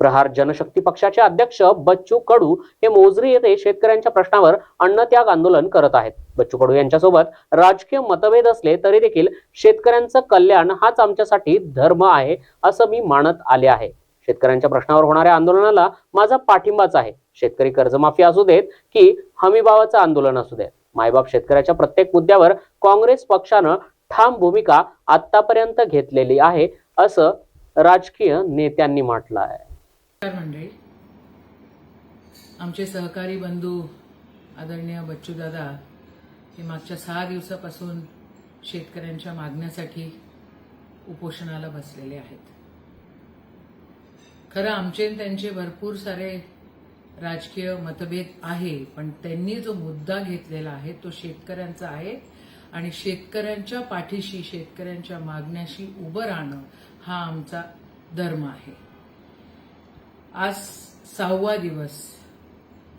प्रहार जनशक्ती पक्षाचे अध्यक्ष बच्चू कडू हे मोजरी येथे शेतकऱ्यांच्या प्रश्नावर अन्नत्याग आंदोलन करत आहेत. बच्चू कडू यांच्यासोबत राजकीय मतभेद असले तरी देखील शेतकऱ्यांचं कल्याण हाच आमच्यासाठी धर्म आहे असं मी मानत आले आहे. शेतकऱ्यांच्या प्रश्नावर होणाऱ्या आंदोलनाला माझा पाठिंबाच आहे. शेतकरी कर्जमाफी असू देत की हमीभावाचं आंदोलन असू देत. मायबाप शेतकऱ्याच्या प्रत्येक मुद्द्यावर काँग्रेस पक्षानं ठाम भूमिका आतापर्यंत घेतलेली आहे असं राजकीय नेत्यांनी म्हटलं आहे. नमस्कार मंडळी आमचे सहकारी बंधू आदरणीय बच्चूदादा हे मागच्या सहा दिवसापासून शेतकऱ्यांच्या मागण्यासाठी उपोषणाला बसलेले आहेत. खरं आमचे त्यांचे भरपूर सारे राजकीय मतभेद आहे पण त्यांनी जो मुद्दा घेतलेला आहे तो शेतकऱ्यांचा आहे आणि शेतकऱ्यांच्या पाठीशी शेतकऱ्यांच्या मागण्याशी उभं राहणं हा आमचा धर्म आहे. आज सहावा दिवस.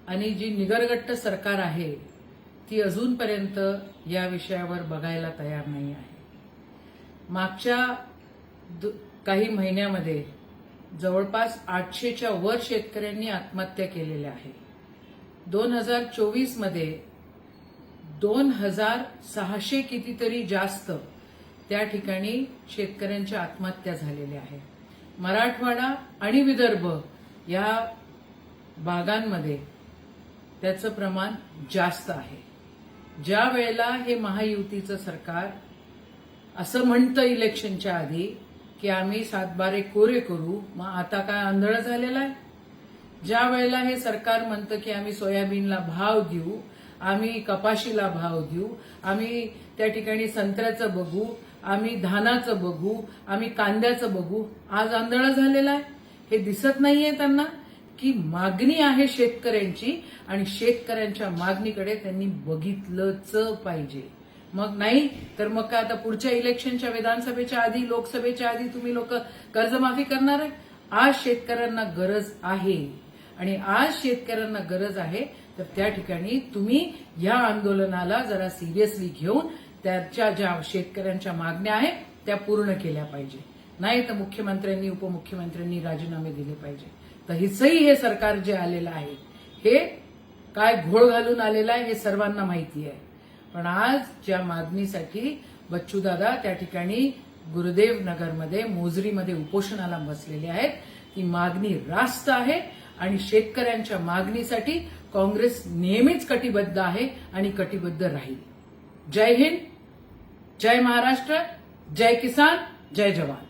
आणि जी निगरगट्ट सरकार आहे ती अजूनपर्यंत या विषयावर बघायला तयार नाही आहे. मागच्या काही महिन्यामध्ये जवळपास आठशेच्या वर शेतकऱ्यांनी आत्महत्या केलेल्या आहे. दोन हजार चोवीसमध्ये दोन हजार सहाशे कितीतरी जास्त त्या ठिकाणी शेतकऱ्यांच्या आत्महत्या झालेल्या आहे. मराठवाडा आणि विदर्भ या भागांमध्ये त्याचं प्रमाण जास्त आहे. ज्या वेळेला हे महायुतीचं सरकार असं म्हणतं इलेक्शनच्या आधी की आम्ही सातबारे कोरे करू मग आता काय आंधळ झालेला आहे? ज्या वेळेला हे सरकार म्हणतं की आम्ही सोयाबीनला भाव देऊ आम्ही कपाशीला भाव देऊ आम्ही त्या ठिकाणी संत्र्याचं बघू आम्ही धानाचं बघू आम्ही कांद्याचं बघू आज आंधळ झालेला आहे? हे दिसत नाहीये त्यांना की मागणी आहे शेतकऱ्यांची आणि शेतकऱ्यांच्या मागणीकडे त्यांनी बघितलंच पाहिजे. मग नाही तर मग काय आता पुढच्या इलेक्शनच्या विधानसभेच्या आधी लोकसभेच्या आधी तुम्ही लोक कर्जमाफी करणार आहे? आज शेतकऱ्यांना गरज आहे. आणि आज शेतकऱ्यांना गरज आहे तर त्या ठिकाणी तुम्ही या आंदोलनाला जरा सिरियसली घेऊन त्याच्या ज्या शेतकऱ्यांच्या मागण्या आहेत त्या पूर्ण केल्या पाहिजे. नाही तर मुख्यमंत्र्यांनी उपमुख्यमंत्र्यांनी राजीनामे दिले पाहिजे. तर हिचंही हे सरकार जे आलेलं आहे हे काय घोळ घालून आलेलं आहे हे सर्वांना माहिती आहे. पण आज ज्या मागणीसाठी बच्चूदादा त्या ठिकाणी गुरुदेव नगरमध्ये मोजरीमध्ये उपोषणाला बसलेले आहेत ती मागणी रास्त आहे आणि शेतकऱ्यांच्या मागणीसाठी काँग्रेस नेहमीच कटिबद्ध आहे आणि कटिबद्ध राहील. जय हिंद जय महाराष्ट्र जय किसान जय जवान.